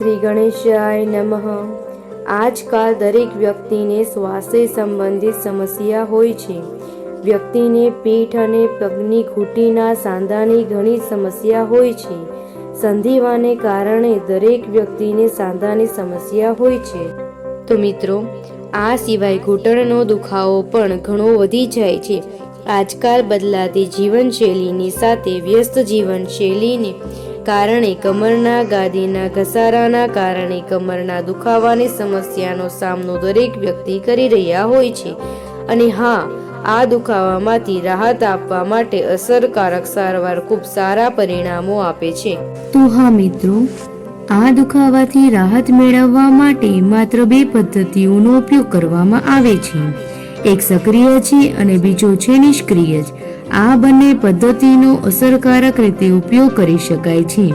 શ્રી ગણેશાય નમઃ. આજકાલ દરેક વ્યક્તિને શ્વાસે સંબંધિત સમસ્યા હોય છે. વ્યક્તિને પીઠ અને પગની ઘૂંટીના સાંધાની ઘણી સમસ્યા હોય છે. સંધિવાને કારણે દરેક વ્યક્તિને સાંધાની સમસ્યા હોય છે. તો મિત્રો, આ સિવાય ઘૂંટણનો દુખાવો પણ ઘણો વધી જાય છે. આજકાલ બદલાતી જીવનશૈલીની સાથે વ્યસ્ત જીવનશૈલીને કારણે કમરના ગાદીના ઘસારાના કારણે કમરના દુખાવાની સમસ્યાનો સામનો દરેક વ્યક્તિ કરી રહ્યા હોય છે. અને હા, આ દુખાવામાંથી રાહત આપવા માટે અસરકારક સારવાર ખૂબ સારા પરિણામો આપે છે. તો હા મિત્રો, આ દુખાવાથી રાહત મેળવવા માટે માત્ર બે પદ્ધતિઓનો ઉપયોગ કરવામાં આવે છે. એક સક્રિય છે અને બીજો છે નિષ્ક્રિય આ બંને પદ્ધતિનો અસરકારક રીતે ઉપયોગ કરી શકાય છે.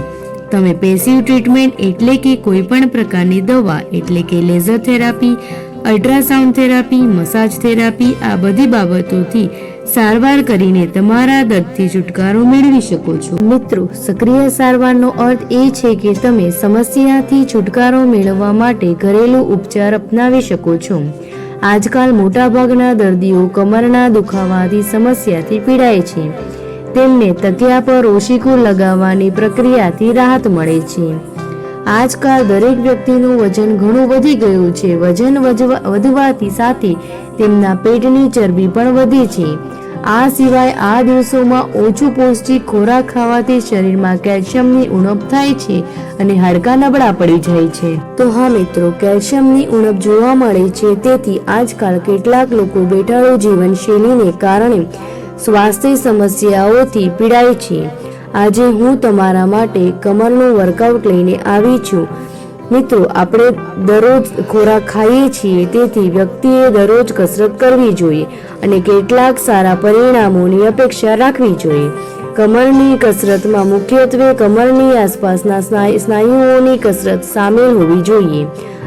તમે પેસિવ ટ્રીટમેન્ટ એટલે કે કોઈ પણ પ્રકારની દવા, એટલે કે laser therapy ultrasound therapy massage therapy આ બધી બાબતોથી સારવાર કરીને તમારા દર્દથી છુટકારો મેળવી શકો છો. મિત્રો, સક્રિય સારવારનો અર્થ એ છે કે તમે સમસ્યાથી છુટકારો મેળવવા માટે ઘરેલું ઉપચાર અપનાવી શકો છો. આજકાલ મોટાભાગના દર્દીઓ કમરના દુખાવાથી સમસ્યાથી પીડાય છે. તેમને તકિયા પર ઓશિકું લગાવવાની પ્રક્રિયાથી રાહત મળે છે. આજકાલ દરેક વ્યક્તિનું વજન ઘણું વધી ગયું છે. વજન વધવાથી સાથે તેમના પેટની ચરબી પણ વધી છે. આ સિવાય આ દિવસોમાં ઓછું પૌષ્ટિક ખોરાક ખાવાથી શરીરમાં કેલ્શિયમની ઉણપ થાય છે અને હાડકાં નબળા પડી જાય છે. તો હા મિત્રો, કેલ્શિયમની ઉણપ જોવા મળે છે. તેથી આજકાલ કેટલાક લોકો બેઠાડો જીવનશૈલીને કારણે સ્વાસ્થ્ય સમસ્યાઓથી પીડાય છે. આજે હું તમારા માટે કમરનું વર્કઆઉટ લઈને આવી છું. મિત્રો, આપણે દરરોજ ખોરાક ખાઈએ છીએ, તેથી વ્યક્તિએ દરરોજ કસરત કરવી જોઈએ અને કેટલાક સારા પરિણામોની અપેક્ષા રાખવી જોઈએ. કમરની કસરતમાં મુખ્યત્વે કમરની આસપાસના સ્નાયુ- સ્નાયુઓની કસરત સામેલ હોવી જોઈએ.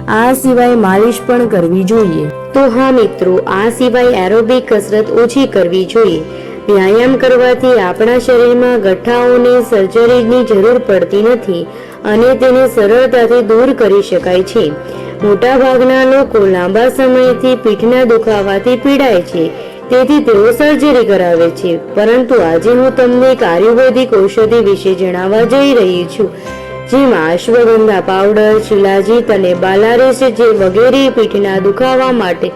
આ સિવાય માલિશ પણ કરવી જોઈએ. તો હા મિત્રો, આ સિવાય એરોબિક કસરત ઓછી કરવી જોઈએ. વ્યાયામ કરવાથી આપણા શરીરમાં ગઠ્ઠાઓની સર્જરીની જરૂર પડતી નથી અને તેને સરળતાથી દૂર કરી શકાય છે. મોટાભાગના લોકો લાંબા સમયથી પીઠના દુખાવાથી પીડાય છે, તેથી તેઓ સર્જરી કરાવે છે. પરંતુ આજે હું તમને એક આયુર્વેદિક ઔષધિ વિશે જણાવવા જઈ રહી છું, જેમાં અશ્વગંધા પાવડર, શિલાજીત અને બાલારેસ જે વગેરે પીઠના દુખાવા માટે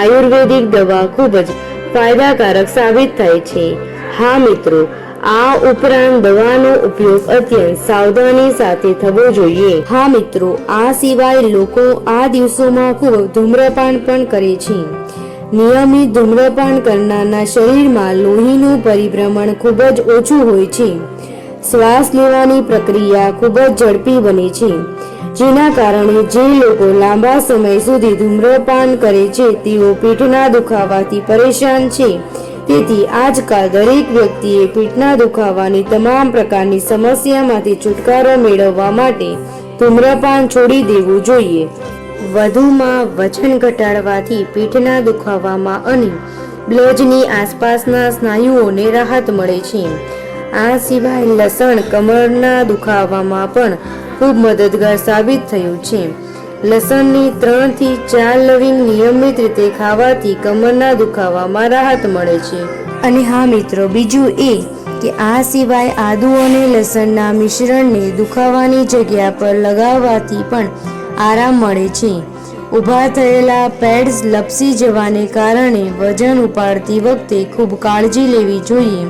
આયુર્વેદિક દવા ખૂબ જ ફાયદાકારક સાબિત થાય છે. હા, મિત્રો, આ ઉપરાંત દવાનો ઉપયોગ અત્યંત સાવધાની સાથે થવો જોઈએ. હા, મિત્રો, આ સિવાય લોકો આ દિવસોમાં ખૂબ ધૂમ્રપાન પણ કરે છે. નિયમિત ધૂમ્રપાન કરનારના શરીરમાં લોહીનું પરિભ્રમણ ખૂબ જ ઓછું હોય છે. શ્વાસ લેવાની પ્રક્રિયા ખૂબ જ ઝડપી બને છે. જેના કારણે જે લોકો લાંબા સમય સુધી ધૂમ્રપાન કરે છે, તેઓ પીઠના દુખાવાથી પરેશાન છે. તેથી આજકાલ દરેક વ્યક્તિએ પીઠના દુખાવાની તમામ પ્રકારની સમસ્યામાંથી છુટકારો મેળવવા માટે ધૂમ્રપાન છોડી દેવું જોઈએ. વધુમાં વજન ઘટાડવાથી પીઠના દુખાવામાં અને બ્લોજની આસપાસના સ્નાયુઓને રાહત મળે છે. આ સિવાય લસણ કમરના દુખાવામાં પણ ખૂબ મદદગાર સાબિત થયું છે. લસણની ત્રણથી ચાર લવિંગ નિયમિત રીતે ખાવાથી કમરના દુખાવામાં રાહત મળે છે. અને હા મિત્રો, બીજું એ કે આ સિવાય આદુ અને લસણના મિશ્રણને દુખાવાની જગ્યા પર લગાવવાથી પણ આરામ મળે છે. ઊભા થયેલા પેડ્સ લપસી જવાને કારણે વજન ઉપાડતી વખતે ખૂબ કાળજી લેવી જોઈએ.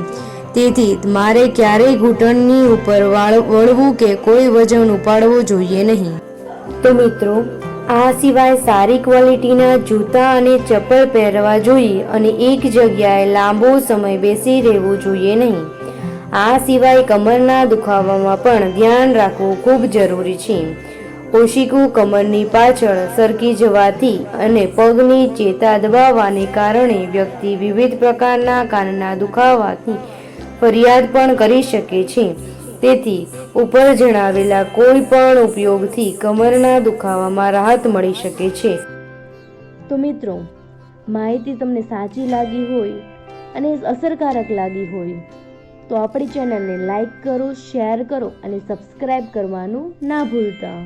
તેથી મારે ક્યારેય ઘૂંટણની ઉપર વાળ- વળવું કે કોઈ વજન ઉપાડવું જોઈએ નહીં. તો મિત્રો, આ સિવાય સારી ક્વોલિટીના જૂતા અને ચપ્પલ પહેરવા જોઈએ અને એક જગ્યાએ લાંબો સમય બેસી રહેવું જોઈએ નહીં. આ સિવાય કમરના દુખાવામાં પણ ધ્યાન રાખવું ખૂબ જરૂરી છે. ઓશિકું કમરની પાછળ સરકી જવાથી અને પગની ચેતા દબાવવાને કારણે વ્યક્તિ વિવિધ પ્રકારના કાનના દુખાવાથી ફરિયાદ પણ કરી શકે છે. તેથી ઉપર જણાવેલા કોઈ પણ ઉપયોગથી કમરના દુખાવામાં રાહત મળી શકે છે. તો મિત્રો, માહિતી તમને સાચી લાગી હોય અને અસરકારક લાગી હોય, તો આપણી ચેનલને લાઈક કરો, શેર કરો અને સબસ્ક્રાઈબ કરવાનું ના ભૂલતા.